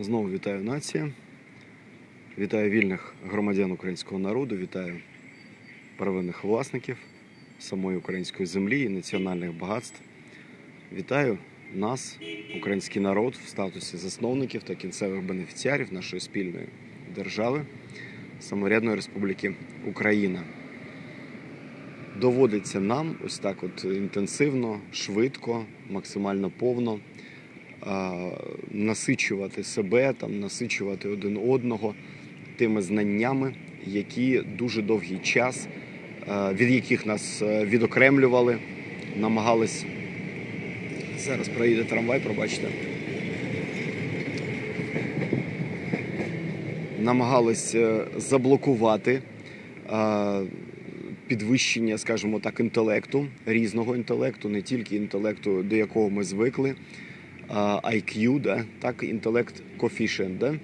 Знову вітаю нація. Вітаю вільних громадян українського народу, вітаю первинних власників самої української землі і національних багатств. Вітаю нас, український народ, в статусі засновників та кінцевих бенефіціарів нашої спільної держави, саморядної республіки Україна. Доводиться нам ось так от інтенсивно, швидко, максимально повно насичувати себе, там, насичувати один одного тими знаннями, які дуже довгий час, від яких нас е, відокремлювали, намагались. Зараз проїде трамвай, пробачте. Намагались е, заблокувати підвищення, скажімо так, інтелекту, різного інтелекту, не тільки інтелекту, до якого ми звикли, IQ, да, так, інтелект коефіцієнт. Да?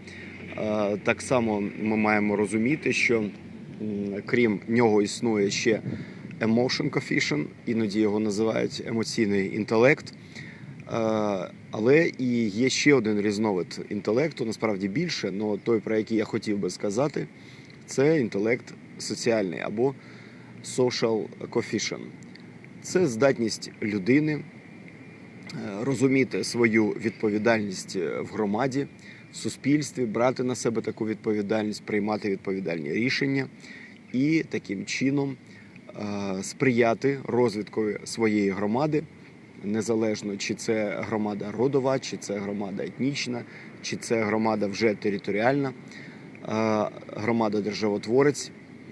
Так само ми маємо розуміти, що крім нього існує ще emotion coefficient, іноді його називають емоційний інтелект. Але і є ще один різновид інтелекту, насправді більше, але той, про який я хотів би сказати, це інтелект соціальний або social coefficient. Це здатність людини розуміти свою відповідальність е, в громаді, в суспільстві, брати на себе таку відповідальність, приймати відповідальні рішення і таким чином е, сприяти розвитку своєї громади, незалежно чи це громада родова, чи це громада етнічна, чи це громада вже територіальна, е, громада державотворець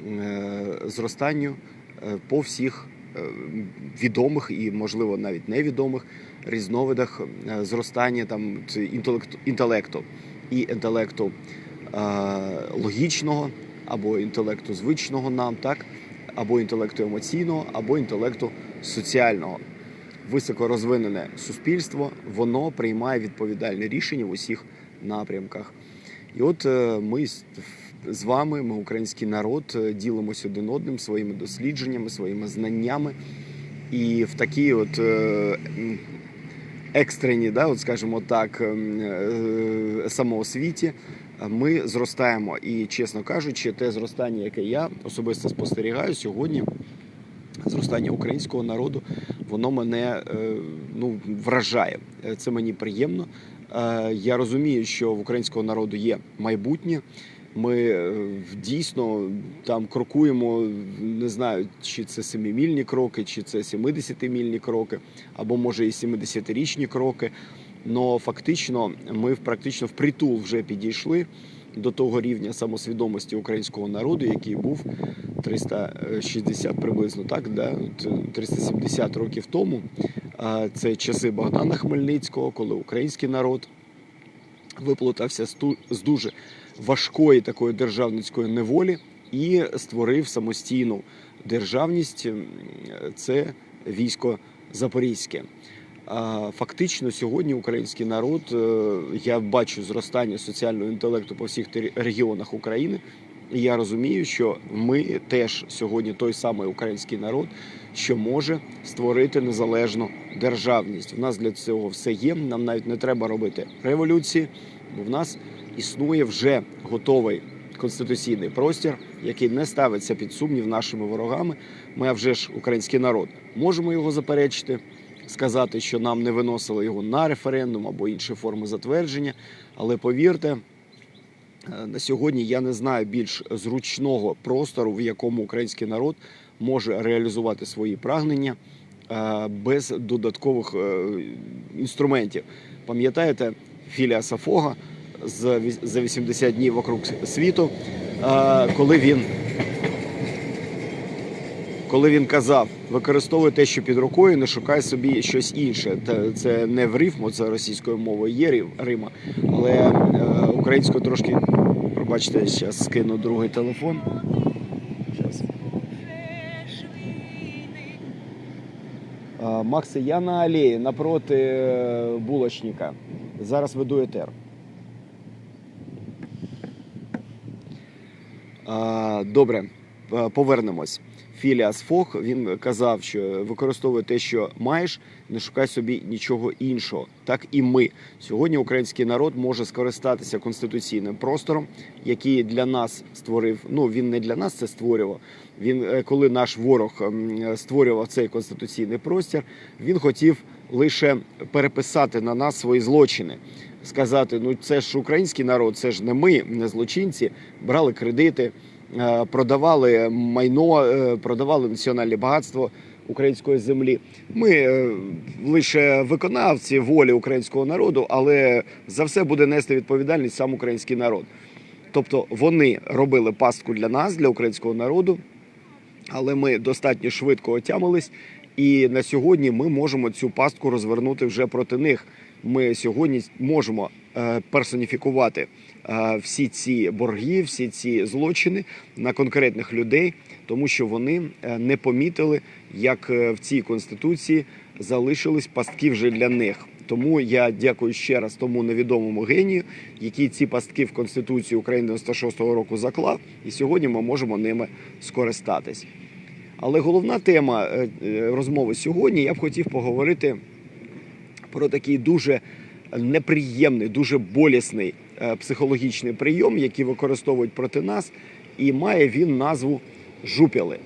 е, зростанню е, по всіх е, відомих і, можливо, навіть невідомих різновидах е, зростання там інтелекту, і інтелекту е, логічного або інтелекту звичного нам, так, або інтелекту емоційного, або інтелекту соціального. Високорозвинене суспільство воно приймає відповідальне рішення в усіх напрямках. І от е, ми з- вами, ми український народ, е, ділимося один одним своїми дослідженнями, своїми знаннями. І в такій от екстрені, да, от скажімо так, ем, е, самоосвіті е, ми зростаємо. І, чесно кажучи, те зростання, яке я особисто спостерігаю сьогодні, зростання українського народу, воно мене е, ну, вражає. Це мені приємно. Я розумію, що в українського народу є майбутнє. Ми е, дійсно там крокуємо, не знаю, чи це семимільні кроки, чи це 70-мільні кроки, або може і 70-річні кроки. Но фактично ми практично впритул вже підійшли до того рівня самосвідомості українського народу, який був 360 приблизно так, да, от, 370 років тому. Це часи Богдана Хмельницького, коли український народ виплутався з дуже важкої такої державницької неволі і створив самостійну державність. Це військо Запорізьке. Фактично сьогодні український народ, е, я бачу зростання соціального інтелекту по всіх регіонах України. І я розумію, що ми теж сьогодні той самий український народ, що може створити незалежну державність. В нас для цього все є. Нам навіть не треба робити революції, бо в нас існує вже готовий конституційний простір, який не ставиться під сумнів нашими ворогами. Ми а вже ж український народ. Можемо його заперечити, сказати, що нам не виносили його на референдум або інші форми затвердження. Але повірте, Е, на сьогодні я не знаю більш зручного простору, в якому український народ може реалізувати свої прагнення е, без додаткових е, інструментів. Пам'ятаєте Філіаса Фога з віс- за 80 днів вокруг світу, е, коли він коли він казав, використовуй те, що під рукою, не шукай собі щось інше. Це не в рифму, це російською мовою є Рима, але е, українською трошки, пробачте, зараз скину другий телефон. Е, Макси, я на алеї напроти булочника. Зараз веду етер. Добре. е, повернемось. Філіас Фох він казав, що використовуй те, що маєш, не шукай собі нічого іншого. Так і ми сьогодні. Український народ може скористатися конституційним простором, який для нас створив. Ну він не для нас це створював. Він е, коли наш ворог ем, створював цей конституційний простір, він хотів лише переписати на нас свої злочини. Сказати, ну це ж український народ, це ж не ми, не злочинці, брали кредити, продавали майно, е, продавали національне багатство української землі. Ми е, лише виконавці волі українського народу, але за все буде нести відповідальність сам український народ. Тобто вони робили пастку для нас, для українського народу, але ми достатньо швидко отямились, і на сьогодні ми можемо цю пастку розвернути вже проти них. Ми сьогодні можемо е, персоніфікувати е, всі ці борги, всі ці злочини на конкретних людей, тому що вони е, не помітили, як е, в цій конституції залишились пастки вже для них. Тому я дякую ще раз тому невідомому генію, який ці пастки в Конституції України 96-го року заклав, і сьогодні ми можемо ними скористатись. Але головна тема е, е, розмови сьогодні я б хотів поговорити про такий дуже неприємний, дуже болісний е, психологічний прийом, який використовують проти нас, і має він назву жупіли.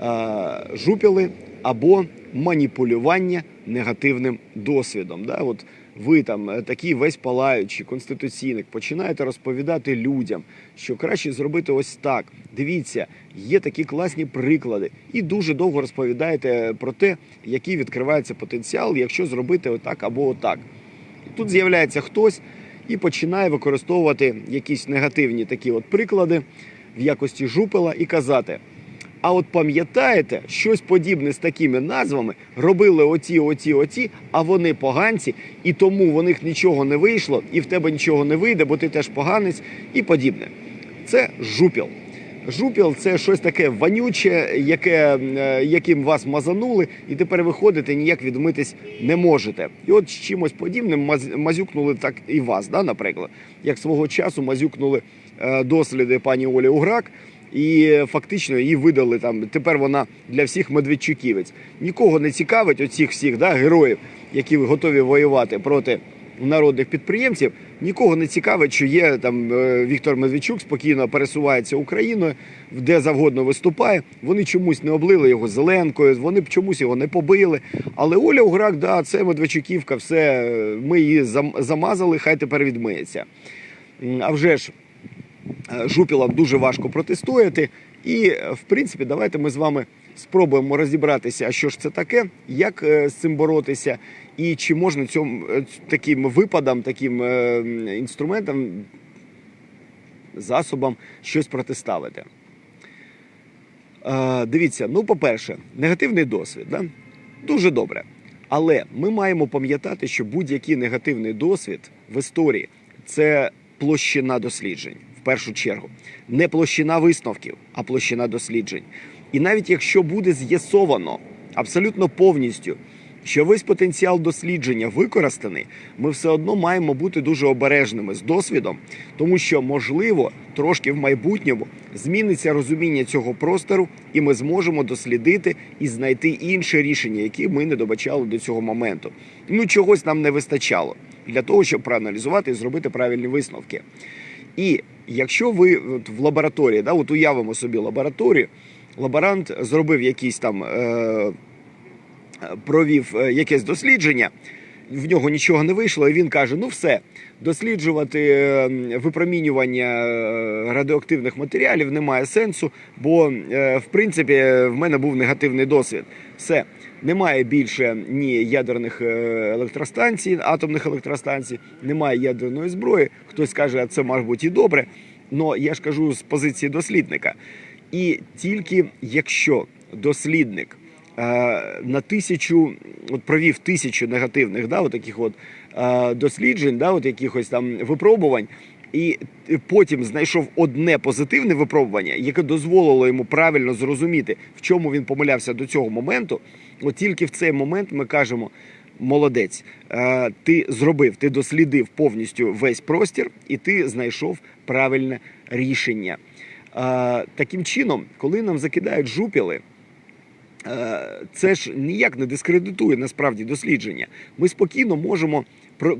Е, Жупіли або маніпулювання негативним досвідом. От ви там е, такий весь палаючий конституційник, починаєте розповідати людям, що краще зробити ось так. Дивіться, є такі класні приклади, і дуже довго розповідаєте про те, який відкривається потенціал, якщо зробити отак або отак. Тут з'являється хтось і починає використовувати якісь негативні такі от приклади в якості жупела і казати. А от пам'ятаєте, щось подібне з такими назвами робили оті, оті, оті, а вони поганці, і тому в них нічого не вийшло, і в тебе нічого не вийде, бо ти теж поганець, і подібне. Це жупіл. Жупіл це щось таке вонюче, яке, е, яким вас мазанули, і тепер виходите, ніяк відмитись не можете. І от з чимось подібним маз- мазюкнули так і вас, да, наприклад, як свого часу мазюкнули е, досліди пані Олі Уграк. І фактично її видали там. Тепер вона для всіх медведчуківець. Нікого не цікавить оцих всіх да, героїв, які готові воювати проти народних підприємців. Нікого не цікавить, що є там е, Віктор Медведчук спокійно пересувається Україною, де завгодно виступає. Вони чомусь не облили його зеленкою, вони б чомусь його не побили. Але Оля Уграк, да, це Медведчуківка, все е, ми її замазали, хай тепер відмиється. А вже ж е, жупілам дуже важко протистояти. І, в принципі, давайте ми з вами спробуємо розібратися, а що ж це таке, як е, з цим боротися, і чи можна цьому е, таким випадам, таким е, інструментам, засобам щось протиставити. Дивіться, ну, по-перше, негативний досвід. Да? Дуже добре. Але ми маємо пам'ятати, що будь-який негативний досвід в історії це площина досліджень в першу чергу. Не площина висновків, а площина досліджень. І навіть якщо буде з'ясовано абсолютно повністю, що весь потенціал дослідження використаний, ми все одно маємо бути дуже обережними з досвідом, тому що, можливо, трошки в майбутньому зміниться розуміння цього простору, і ми зможемо дослідити і знайти інше рішення, які ми не добачали до цього моменту. Ну, чогось нам не вистачало для того, щоб проаналізувати і зробити правильні висновки. І якщо ви в лабораторії, да, от уявимо собі лабораторію, лаборант зробив якийсь там. Е- провів е, якесь дослідження, в нього нічого не вийшло, і він каже: ну все, досліджувати е, випромінювання е, радіоактивних матеріалів немає сенсу, бо в принципі в мене був негативний досвід. Все. Немає більше ні ядерних електростанцій, атомних електростанцій, немає ядерної зброї. Хтось каже, а це може бути і добре. але я ж кажу з позиції дослідника. І тільки якщо дослідник е, на тисячу, от провів тисячу негативних, да, от таких от е, досліджень, да, от якихось там випробувань, і потім знайшов одне позитивне випробування, яке дозволило йому правильно зрозуміти, в чому він помилявся до цього моменту. От тільки в цей момент ми кажемо. Молодець, Е, ти зробив, ти дослідив повністю весь простір, і ти знайшов правильне рішення. Таким чином, коли нам закидають жупіли, це ж ніяк не дискредитує насправді дослідження. Ми спокійно можемо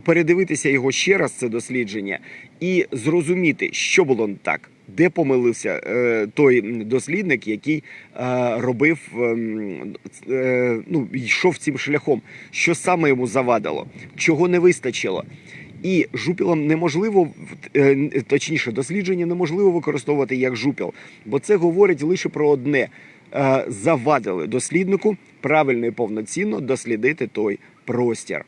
передивитися його ще раз, це дослідження, і зрозуміти, що було не так, де помилився е, той дослідник, який е, робив, ем, е, ну, йшов цим шляхом, що саме йому завадило, чого не вистачило. І жупілом неможливо, е, точніше, дослідження неможливо використовувати як жупіл, бо це говорить лише про одне: Е, завадили досліднику правильно і повноцінно дослідити той простір. Е,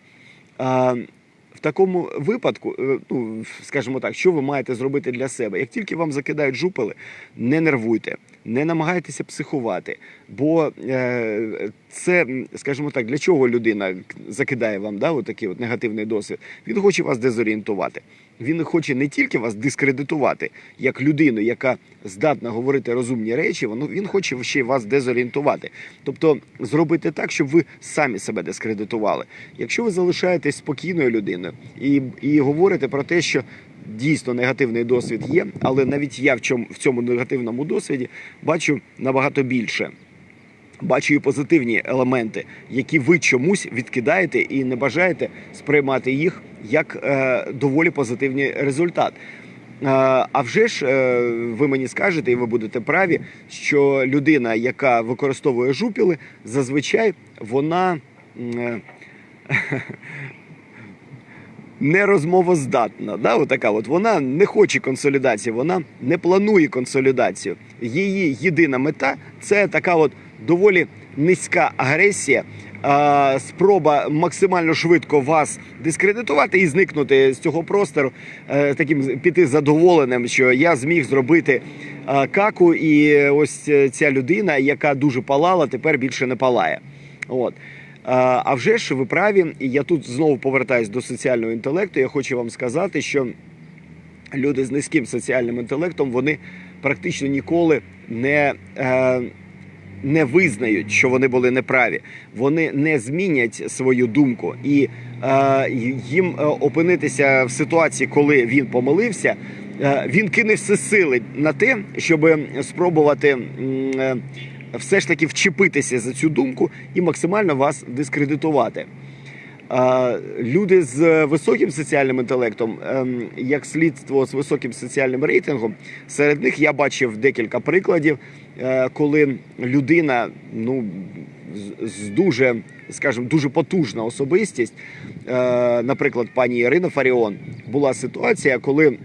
В такому випадку, ну скажімо так, що ви маєте зробити для себе? Як тільки вам закидають жупили, не нервуйте, не намагайтеся психувати, бо е, це, скажімо так, для чого людина закидає вам да, такий от негативний досвід? Він хоче вас дезорієнтувати. Він хоче не тільки вас дискредитувати як людину, яка здатна говорити розумні речі, воно він хоче ще вас дезорієнтувати. Тобто зробити так, щоб ви самі себе дискредитували. Якщо ви залишаєтесь спокійною людиною і, і говорите про те, що дійсно негативний досвід є, але навіть я в чому в цьому негативному досвіді бачу набагато більше. Бачу і позитивні елементи, які ви чомусь відкидаєте і не бажаєте сприймати їх як е, доволі позитивний результат. Е, а вже ж е, ви мені скажете, і ви будете праві, що людина, яка використовує жупіли, зазвичай вона. е, не розмовоздатна. Да? Отака от. Вона не хоче консолідації, вона не планує консолідацію. Її єдина мета це така от доволі низька агресія, спроба максимально швидко вас дискредитувати і зникнути з цього простору, е, таким піти задоволеним, що я зміг зробити е, каку, і ось ця людина, яка дуже палала, тепер більше не палає. От. А а вже ж ви праві, і я тут знову повертаюсь до соціального інтелекту. Я хочу вам сказати, що люди з низьким соціальним інтелектом вони практично ніколи не, е, не визнають, що вони були неправі. Вони не змінять свою думку, і е, їм е, опинитися в ситуації, коли він помилився. е, Він кине все сили на те, щоб спробувати е, все ж таки вчепитися за цю думку і максимально вас дискредитувати. А, Люди з високим соціальним інтелектом, ем, як слідство з високим соціальним рейтингом, серед них я бачив декілька прикладів, е, коли людина, ну з- дуже, скажімо, дуже потужна особистість, е, наприклад, пані Ірина Фаріон, була ситуація, коли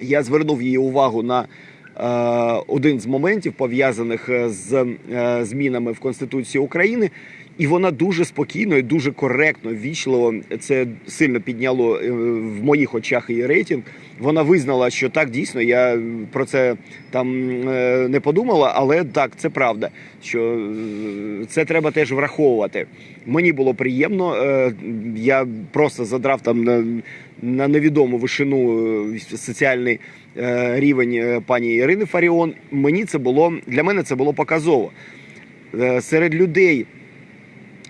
я звернув її увагу на е, один з моментів, пов'язаних е, з е, змінами в Конституції України. І вона дуже спокійно і дуже коректно, ввічливо це сильно підняло е, в моїх очах її рейтинг. Вона визнала, що так дійсно я про це там е, не подумала, але так, це правда. Що е, це треба теж враховувати. Мені було приємно. Я просто задрав там на, невідому вишину соціальний рівень пані Ірини Фаріон. Мені це було для мене це було показово. Серед людей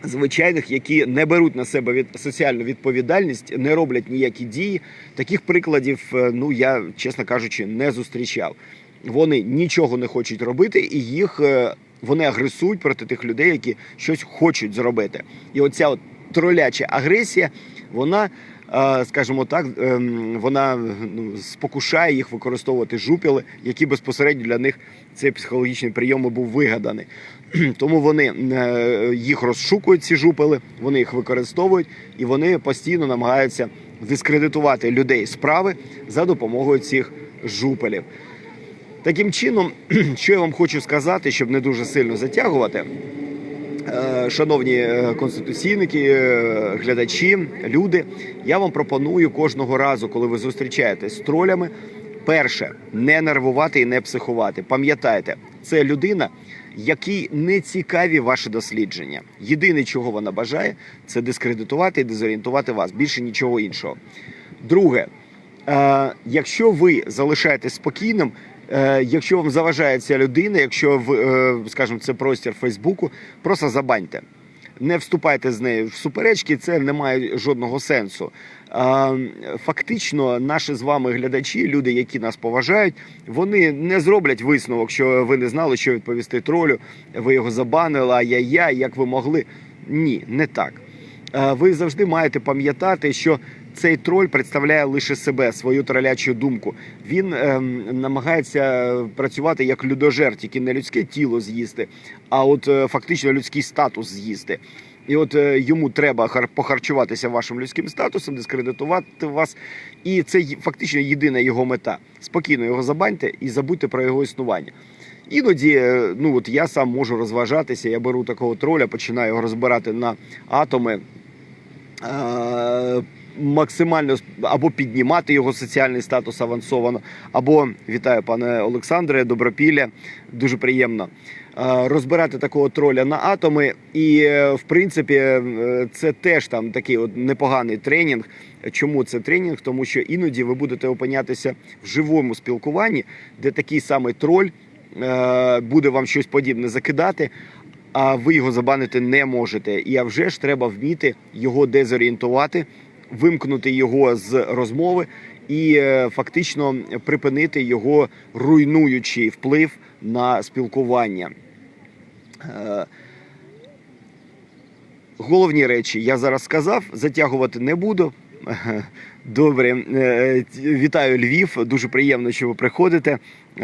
звичайних, які не беруть на себе від соціальну відповідальність, не роблять ніякі дії. Таких прикладів, е, ну я чесно кажучи, не зустрічав. Вони нічого не хочуть робити, і їх е, вони агресують проти тих людей, які щось хочуть зробити. І оця от троляча агресія, вона. е, Скажімо так, ем, вона ну, спокушає їх використовувати жупіли, які безпосередньо для них цей психологічний прийом був вигаданий. Тому вони е, їх розшукують, ці жупели, вони їх використовують і вони постійно намагаються дискредитувати людей справи за допомогою цих жупелів. Таким чином, що я вам хочу сказати, щоб не дуже сильно затягувати. Е, Шановні е, конституційники, глядачі, люди, я вам пропоную кожного разу, коли ви зустрічаєтесь з тролями, перше не нервувати і не психувати. Пам'ятайте, це людина, якій не цікаві ваші дослідження. Єдине, чого вона бажає, це дискредитувати і дезорієнтувати вас. Більше нічого іншого. Друге, е, якщо ви залишаєтесь спокійним, е, якщо вам заважає ця людина, якщо ви, е, скажімо, це простір Фейсбуку, просто забаньте. Не вступайте з нею в суперечки, це не має жодного сенсу. Фактично, наші з вами глядачі, люди, які нас поважають, вони не зроблять висновок, що ви не знали, що відповісти тролю, ви його забанили, ай-яй-яй, як ви могли. Ні, не так. Ви завжди маєте пам'ятати, що цей троль представляє лише себе, свою тролячу думку. Він ем, намагається працювати як людожер, тільки не людське тіло з'їсти, а от е, фактично людський статус з'їсти. І от е, йому треба хар- похарчуватися вашим людським статусом, дискредитувати вас. І це фактично єдина його мета. Спокійно його забаньте і забудьте про його існування. Іноді, е, ну от я сам можу розважатися, я беру такого троля, починаю його розбирати на атоми. е, Максимально або піднімати його соціальний статус авансовано, або вітаю, пане Олександре, добропілля, дуже приємно. е, Розбирати такого троля на атоми, і е, в принципі е, це теж там такий от непоганий тренінг. Чому це тренінг? Тому що іноді ви будете опинятися в живому спілкуванні, де такий самий троль буде вам щось подібне закидати, а ви його забанити не можете. І а вже ж треба вміти його дезорієнтувати, вимкнути його з розмови і е, фактично припинити його руйнуючий вплив на спілкування. Е, Головні речі я зараз сказав, затягувати не буду. Добре, Е, вітаю Львів. Дуже приємно, що ви приходите.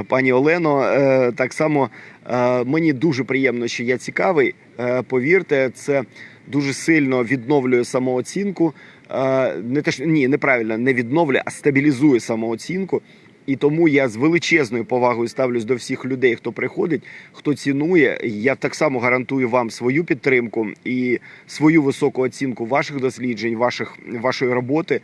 Пані Олено, так само мені дуже приємно, що я цікавий. Повірте, це дуже сильно відновлює самооцінку. Не те, що- ні, неправильно, не відновлює, а стабілізує самооцінку. І тому я з величезною повагою ставлюсь до всіх людей, хто приходить, хто цінує. Я так само гарантую вам свою підтримку і свою високу оцінку ваших досліджень, ваших вашої роботи,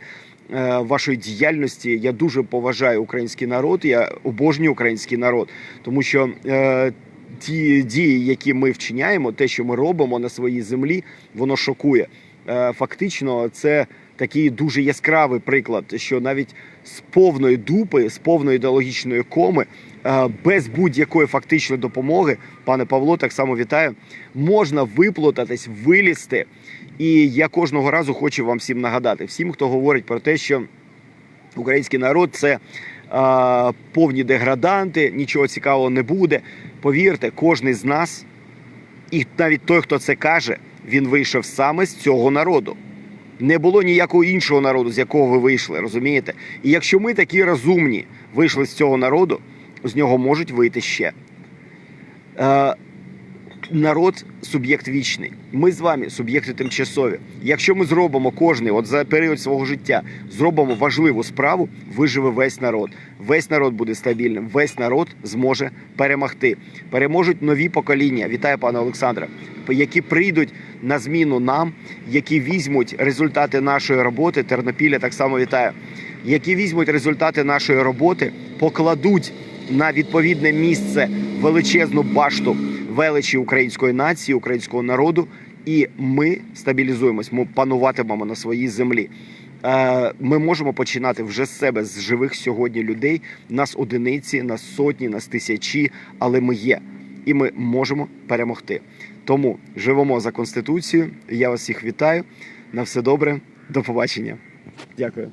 е, вашої діяльності. Я дуже поважаю український народ. Я обожнюю український народ, тому що. Е, Ті дії, які ми вчиняємо, те, що ми робимо на своїй землі, воно шокує. Е, Фактично, це такий дуже яскравий приклад, що навіть з повної дупи, з повної ідеологічної коми, е, без будь-якої фактичної допомоги, пане Павло, так само вітаю, можна виплутатись, вилізти. І я кожного разу хочу вам всім нагадати, всім, хто говорить про те, що український народ це е, повні деграданти, нічого цікавого не буде. Повірте, кожен з нас, і навіть той, хто це каже, він вийшов саме з цього народу. Не було ніякого іншого народу, з якого ви вийшли, розумієте? І якщо ми такі розумні вийшли з цього народу, з нього можуть вийти ще. Е, народ суб'єкт вічний. Ми з вами суб'єкти тимчасові. Якщо ми зробимо кожний, от за період свого життя, зробимо важливу справу, виживе весь народ. Весь народ буде стабільним, весь народ зможе перемогти. Переможуть нові покоління. Вітаю, пане Олександре, які прийдуть на зміну нам, які візьмуть результати нашої роботи. Тернопілля так само вітаю. Які візьмуть результати нашої роботи, покладуть на відповідне місце величезну башту величі української нації, українського народу, і ми стабілізуємось. Ми пануватимемо на своїй землі. Е, Ми можемо починати вже з себе, з живих сьогодні людей. Нас одиниці, нас сотні, нас тисячі, але ми є, і ми можемо перемогти. Тому живемо за конституцією. Я вас всіх вітаю. На все добре, до побачення. Дякую.